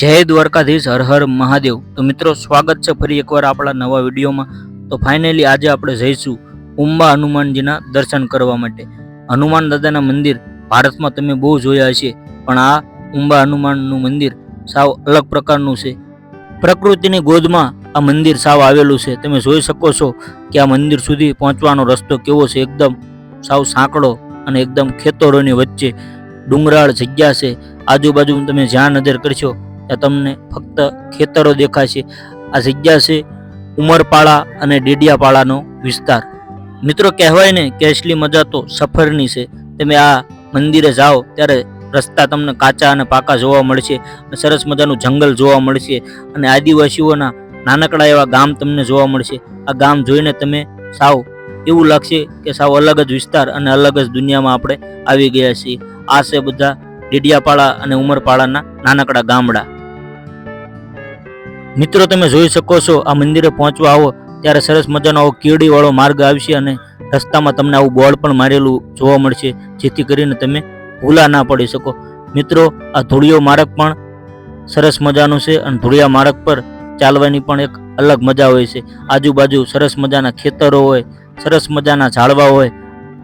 જય દ્વારકાધીશ, હર હર મહાદેવ. તો મિત્રો, સ્વાગત છે ફરી એકવાર આપણા નવા વિડીયોમાં. તો ફાઇનલી આજે આપણે જઈશું ઉંબા હનુમાનજીના દર્શન કરવા માટે. હનુમાન દાદાના મંદિર ભારતમાં તમે બહુ જોયા હશે, પણ આ ઉંબા હનુમાનનું મંદિર સાવ અલગ પ્રકારનું છે. પ્રકૃતિની ગોદમાં આ મંદિર સાવ આવેલું છે. તમે જોઈ શકો છો કે આ મંદિર સુધી પહોંચવાનો રસ્તો કેવો છે. એકદમ સાવ સાંકડો અને એકદમ ખેતરોની વચ્ચે ડુંગરાળ જગ્યા છે. આજુબાજુ તમે જ્યાં નજર કરશો ત્યાં તમને ફક્ત ખેતરો દેખાશે. આ જગ્યા છે ઉમરપાળા અને ડેડિયાપાળાનો વિસ્તાર. મિત્રો, કહેવાય ને કે એટલી મજા તો સફરની છે. તમે આ મંદિરે જાઓ ત્યારે રસ્તા તમને કાચા અને પાકા જોવા મળશે અને સરસ મજાનું જંગલ જોવા મળશે અને આદિવાસીઓના નાનકડા એવા ગામ તમને જોવા મળશે. આ ગામ જોઈને તમે સાવ એવું લાગશે કે સાવ અલગ જ વિસ્તાર અને અલગ જ દુનિયામાં આપણે આવી ગયા છીએ. આ છે બધા ડેડિયાપાળા અને ઉમરપાળાના નાનકડા ગામડા. મિત્રો, તમે જોઈ શકો છો, આ મંદિરે પહોંચવા આવો. ત્યારે સરસ મજાનો આવો કીડીવાળો માર્ગ આવશે અને રસ્તામાં તમને આવું બોર્ડ પણ મારેલું જોવા મળશે, જેથી કરીને તમે ભૂલા ના પડી શકો. મિત્રો, આ ધૂળિયો માર્ગ પણ સરસ મજાનું છે અને ધૂળિયા માર્ગ પર ચાલવાની પણ એક અલગ મજા હોય છે. આજુબાજુ સરસ મજાના ખેતરો હોય, સરસ મજાના ઝાડવા હોય.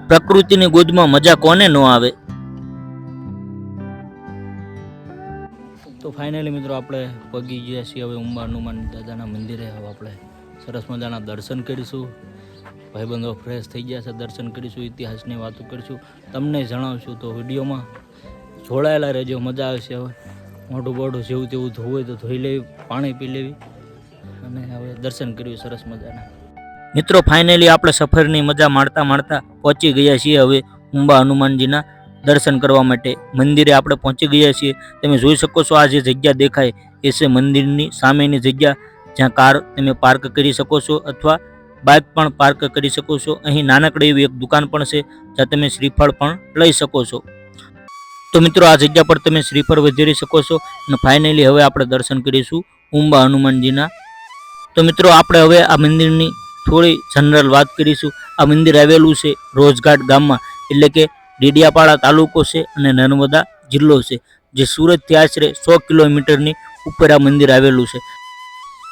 પ્રકૃતિની ગોદમાં મજા કોને ન આવે? તો ફાઇનલી મિત્રો આપણે પગી ગયા છીએ હવે ઉંબા હનુમાન દાદાના મંદિરે. હવે આપણે સરસ મજાના દર્શન કરીશું. ભાઈબંધો ફ્રેશ થઈ ગયા છે, દર્શન કરીશું, ઇતિહાસની વાતો કરીશું. તમને જણાવશું તો વિડીયોમાં જોડાયેલા રહેજો, મજા આવશે હવે. મોઢું બોઢું જેવું તેવું ધોવું તો ધોઈ લેવી, પાણી પી લેવી અને હવે દર્શન કર્યું સરસ મજાના. મિત્રો ફાઇનલી આપણે સફરની મજા માણતા માણતા પહોંચી ગયા છીએ હવે ઉંબા હનુમાનજીના દર્શન કરવા માટે મંદિરે આપણે પહોંચી ગયા છીએ. તમે જોઈ શકો છો આ જે જગ્યા દેખાય એ છે મંદિરની સામેની જગ્યા, જ્યાં કાર તમે પાર્ક કરી શકો છો અથવા બાઇક પણ પાર્ક કરી શકો છો. અહીં નાનકડી એવી એક દુકાન પણ છે, જ્યાં તમે શ્રીફળ પણ લઈ શકો છો. તો મિત્રો, આ જગ્યા પર તમે શ્રીફળ વધારી શકો છો અને ફાઇનલી હવે આપણે દર્શન કરીશું ઉંબા હનુમાનજીના. તો મિત્રો, આપણે હવે આ મંદિરની થોડી જનરલ વાત કરીશું. આ મંદિર આવેલું છે રોજઘાટ ગામમાં, એટલે કે ડેડિયાપાડા તાલુકો છે અને નર્મદા જિલ્લો છે, જે સુરતથી આશરે સો કિલોમીટરની ઉપર આ મંદિર આવેલું છે.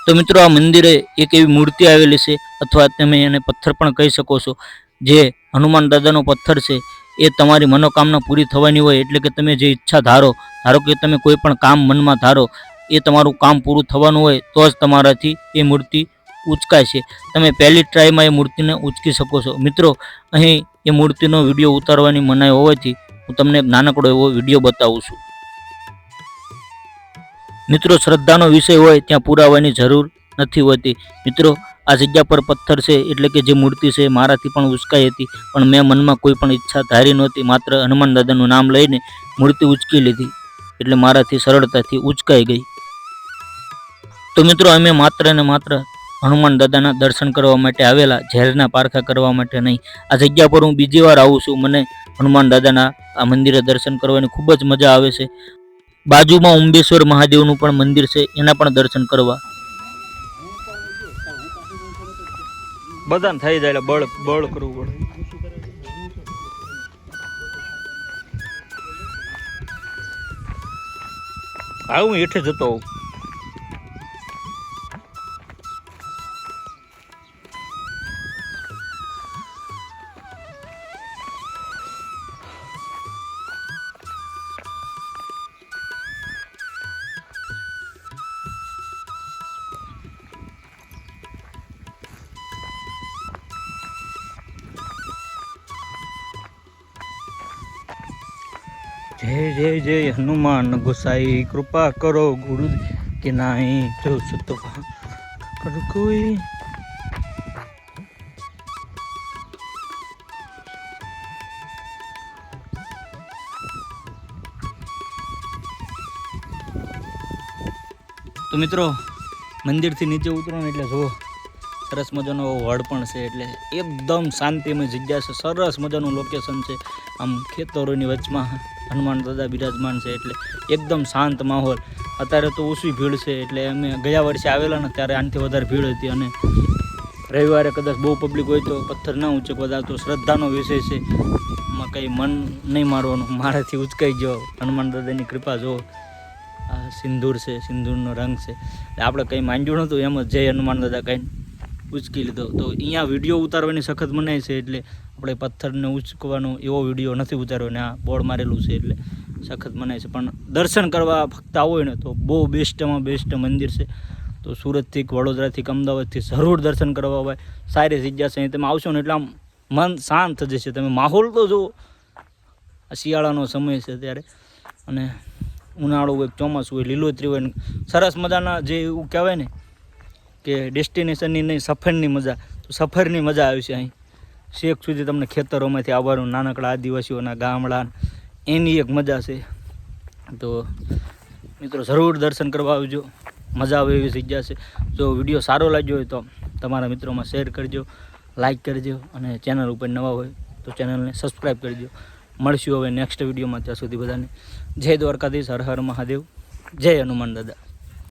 તો મિત્રો આ મંદિરે એક એવી મૂર્તિ આવેલી છે, અથવા તમે એને પથ્થર પણ કહી શકો છો, જે હનુમાન દાદાનો પથ્થર છે, એ તમારી મનોકામના પૂરી થવાની હોય એટલે કે તમે જે ઈચ્છા ધારો ધારો કે તમે કોઈ પણ કામ મનમાં ધારો, એ તમારું કામ પૂરું થવાનું હોય, તો જ તમારાથી એ મૂર્તિ ઉચકાય છે. તમે પહેલી ટ્રાયમાં એ મૂર્તિને ઉચકી શકો છો. મિત્રો, અહીં એ મૂર્તિનો વીડિયો ઉતારવાની મનાઈ હોવાથી હું તમને નાનકડો એવો વીડિયો બતાવું છું. મિત્રો, શ્રદ્ધાનો વિષય હોય ત્યાં પુરાવાની જરૂર નથી હોતી. મિત્રો, આ જગ્યા પર પથ્થર છે એટલે કે જે મૂર્તિ છે મારાથી પણ ઉચકાઈ હતી, પણ મેં મનમાં કોઈ પણ ઈચ્છા ધારી નહોતી. માત્ર હનુમાન દાદાનું નામ લઈને મૂર્તિ ઉચકી લીધી, એટલે મારાથી સરળતાથી ઉચકાઈ ગઈ. તો મિત્રો, અમે માત્ર ને માત્ર હનુમાન દાદાના દર્શન કરવા માટે આવેલા, ઝેરના પારખા કરવા માટે નહીં. આ જગ્યા પર હું બીજી વાર આવું છું. મને હનુમાન દાદાના આ મંદિરે દર્શન કરવાની ખૂબ જ મજા આવે છે. બાજુમાં ઉંબેશ્વર મહાદેવનું પણ મંદિર છે. એના પણ દર્શન કરવા. બધાને થઈ જાય બળ બળ કરવું પડે. હું હેઠે જતો હોઉં. જય જય જય, હનુમાન ગોસાઈ, કૃપા કરો ગુરુ કે નાઈ જો સતો કર કોઈ. તો મિત્રો, મંદિરથી નીચે ઉતરો ને એટલે જુઓ. સરસ મજાનો વડ પણ છે એટલે એકદમ શાંતિમય જગ્યા છે. સરસ મજાનું લોકેશન છે. આમ ખેતરોની વચમાં હનુમાન દાદા બિરાજમાન છે એટલે એકદમ શાંત માહોલ. અત્યારે તો ઓછી ભીડ છે એટલે અમે ગયા વર્ષે આવેલા ને ત્યારે આનાથી વધારે ભીડ હતી અને રવિવારે કદાચ બહુ પબ્લિક હોય તો પથ્થર ના ઉંચકવા દાવ તો શ્રદ્ધાનો વિષય છે. એમાં કંઈ મન નહીં મારવાનું. મારાથી ઉચકાઈ ગયો. હનુમાન દાદાની કૃપા જો આ સિંદૂર છે. સિંદૂરનો રંગ છે. આપણે કંઈ માંડ્યું નહોતું એમ જય હનુમાન દાદા કંઈ ઉચકી લીધો. તો અહીંયા વીડિયો ઉતારવાની સખત મનાય છે એટલે આપણે પથ્થરને ઉચકવાનો એવો વીડિયો નથી ઉતાર્યો આ બોર્ડ મારેલું છે એટલે સખત મનાય છે. પણ દર્શન કરવા ફક્ત આવો ને તો બહુ બેસ્ટમાં બેસ્ટ મંદિર છે. તો સુરતથી વડોદરાથી અમદાવાદથી જરૂર દર્શન કરવા હોય. સારી જગ્યા છે. તમે આવશો ને એટલે આમ મન શાંત જશે. તમે માહોલ તો જુઓ. શિયાળાનો સમય છે ત્યારે અને ઉનાળો હોય ચોમાસું હોય, લીલોતરી હોય સરસ મજાના જે એવું કહેવાય ને કે ડેસ્ટિનેશનની નહીં, સફરની મજા. તો સફરની મજા આવી છે અહીં. શેખ સુધી તમને ખેતરોમાંથી આવવાનું, નાનકડા આદિવાસીઓના ગામડા, એની એક મજા છે. તો મિત્રો જરૂર દર્શન કરવા આવજો. મજા આવે એવી જગ્યા છે. જો વીડિયો સારો લાગ્યો હોય તો તમારા મિત્રોમાં શેર કરજો લાઇક કરજો અને ચેનલ ઉપર નવા હોય તો ચેનલને સબસ્ક્રાઈબ કરજો. મળશું હવે નેક્સ્ટ વિડીયોમાં ત્યાં સુધી બધાને. જય દ્વારકાધીશ, હર હર મહાદેવ. જય હનુમાન દાદા.